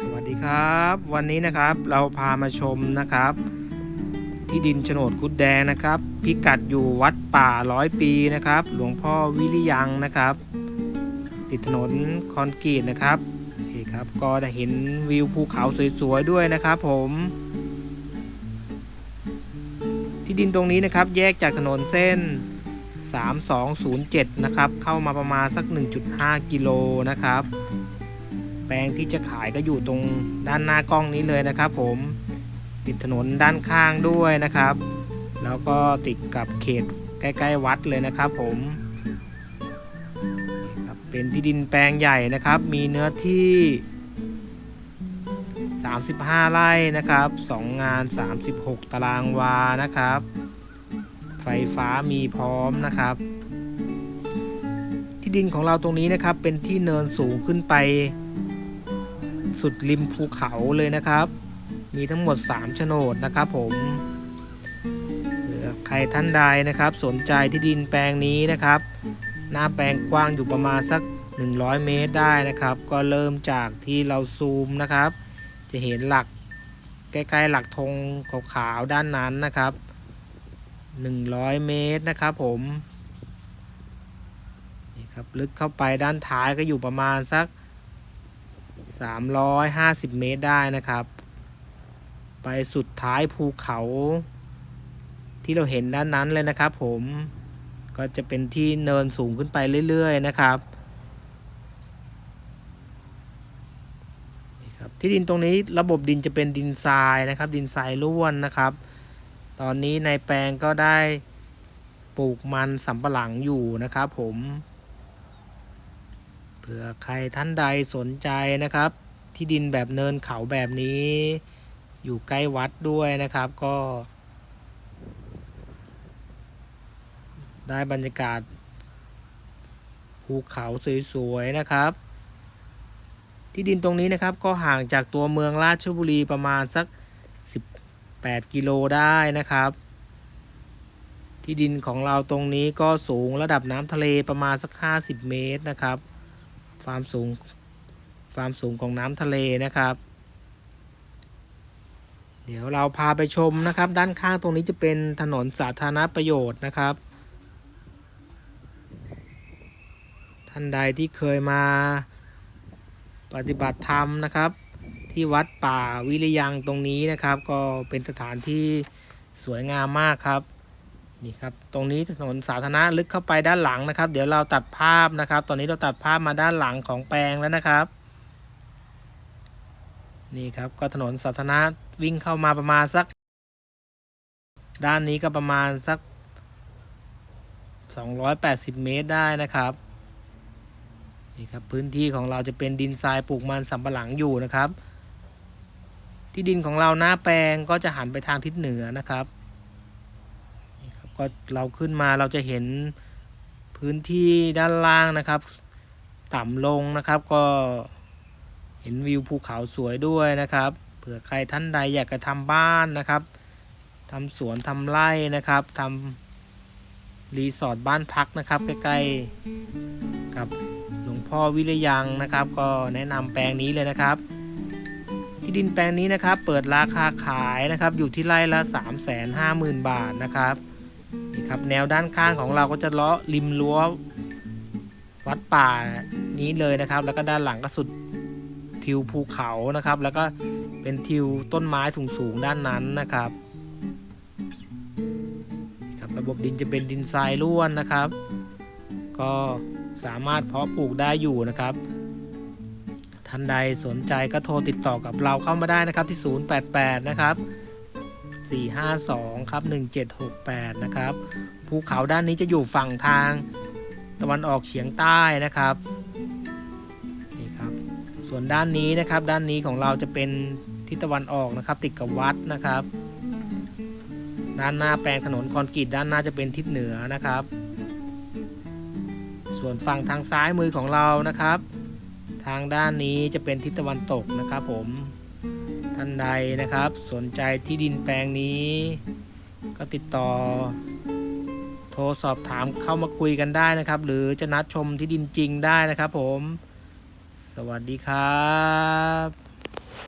สวัสดีครับ วันนี้นะครับเราพามาชมนะครับ ที่ดินโฉนดกุดแดงนะครับ พิกัดอยู่วัดป่าร้อยปีนะครับ หลวงพ่อวิริยังนะครับ ติดถนนคอนกรีตนะครับโอเคครับก็จะเห็นวิวภูเขาสวยๆด้วยนะครับ ผมที่ดินตรงนี้นะครับแยกจากถนนเส้น 3207 นะครับ เข้ามาประมาณสัก 1.5 กิโลนะครับ ลงที่จะขายก็อยู่ตรงด้านหน้ากล้องนี้เลยนะครับ ผมติดถนนด้านข้างด้วยนะครับ แล้วก็ติดกับเขตใกล้ ๆ วัดเลยนะครับ ผมเป็นที่ดินแปลงใหญ่นะครับ มีเนื้อที่ 35 ไร่นะครับ 2 งาน 36 ตารางวานะครับ ไฟฟ้ามีพร้อมนะครับ ที่ดินของเราตรงนี้นะครับเป็นที่เนินสูงขึ้นไป สุดริมภูเขาเลยนะครับ มีทั้งหมด 3 โฉนดนะครับผมใครท่านใดนะครับ สนใจที่ดินแปลงนี้นะครับ หน้าแปลงกว้างอยู่ประมาณสัก 100 เมตรได้นะครับ ก็เริ่มจากที่เราซูมนะครับ จะเห็นหลักใกล้ๆหลักธงขาวๆด้านนั้นนะครับ 100 เมตรนะครับผมนี่ครับลึกเข้าไปด้านท้ายก็อยู่ประมาณสัก 350 เมตรได้นะครับ ไปสุดท้ายภูเขา ที่เราเห็นด้านนั้นเลยนะครับ ผมก็จะเป็นที่เนินสูงขึ้นไปเรื่อย ๆ นะครับที่ดินตรงนี้ระบบดินจะเป็นดินทรายนะครับ ดินทรายร่วนนะครับ ตอนนี้ในแปลงก็ได้ปลูกมันสำปะหลังอยู่นะครับผม เผื่อใครท่านใดสนใจนะครับ ที่ดินแบบเนินเขาแบบนี้ อยู่ใกล้วัดด้วยนะครับก็ ได้บรรยากาศภูเขาสวยๆนะครับ ที่ดินตรงนี้นะครับก็ห่างจากตัวเมืองราชบุรีประมาณสัก8กิโลได้นะครับ ที่ดินของเราตรงนี้ก็สูงระดับน้ำทะเลประมาณสัก 50 เมตรนะครับ ความสูงความสูงของน้ำทะเลนะครับ เดี๋ยวเราพาไปชมนะครับ ด้านข้างตรงนี้จะเป็นถนนสาธารณประโยชน์นะครับ ท่านใดที่เคยมาปฏิบัติธรรมนะครับ ที่วัดป่าวิริยังตรงนี้นะครับ ก็เป็นสถานที่สวยงามมากครับ นี่ครับตรงนี้ถนนสาธารณะลึกเข้าไปด้านหลังนะครับ เดี๋ยวเราตัดภาพนะครับ ตอนนี้เราตัดภาพมาด้านหลังของแปลงแล้วนะครับ นี่ครับก็ถนนสาธารณะวิ่งเข้ามาประมาณสัก ด้านนี้ก็ประมาณสัก 280 เมตรได้นะครับนี่ครับพื้นที่ของเราจะเป็นดินทรายปลูกมันสำปะหลังอยู่นะครับ ที่ดินของเราหน้าแปลงก็จะหันไปทางทิศเหนือนะครับนี่ครับ ก็เราขึ้นมาเราจะเห็นพื้นที่ด้านล่างนะครับ ต่ำลงนะครับก็เห็นวิวภูเขาสวยด้วยนะครับ เผื่อใครท่านใดอยากจะทำบ้านนะครับทำสวนทำไร่นะครับทำรีสอร์ทบ้านพักนะครับ ใกล้ๆกับหลวงพ่อวิรยังนะครับ ก็แนะนำแปลงนี้เลยนะครับ ที่ดินแปลงนี้นะครับ เปิดราคาขายนะครับ อยู่ที่ไร่ละ 3 5 0 0 0 0 บาทนะครับ ครับแนวด้านข้างของเราก็จะเลาะริมรั้ววัดป่านี้เลยนะครับ แล้วก็ด้านหลังก็สุดทิวภูเขานะครับ แล้วก็เป็นทิวต้นไม้สูงๆด้านนั้นนะครับครับ ระบบดินจะเป็นดินทรายร่วนนะครับ ก็สามารถเพาะปลูกได้อยู่นะครับท่านใดสนใจก็โทรติดต่อกับเราเข้ามาได้นะครับที่ 088 นะครับ 452 ครับ 1768 นะครับ ภูเขาด้านนี้จะอยู่ฝั่งทางตะวันออกเฉียงใต้นะครับนี่ครับ ส่วนด้านนี้นะครับ ด้านนี้ของเราจะเป็นทิศตะวันออกนะครับ ติดกับวัดนะครับ ด้านหน้าแปลงถนนคอนกรีตด้านหน้าจะเป็นทิศเหนือนะครับ ส่วนฝั่งทางซ้ายมือของเรานะครับ ทางด้านนี้จะเป็นทิศตะวันตกนะครับผม ท่านใดนะครับ สนใจที่ดินแปลงนี้ ก็ติดต่อ โทรสอบถามเข้ามาคุยกันได้นะครับ หรือจะนัดชมที่ดินจริงได้นะครับผม สวัสดีครับ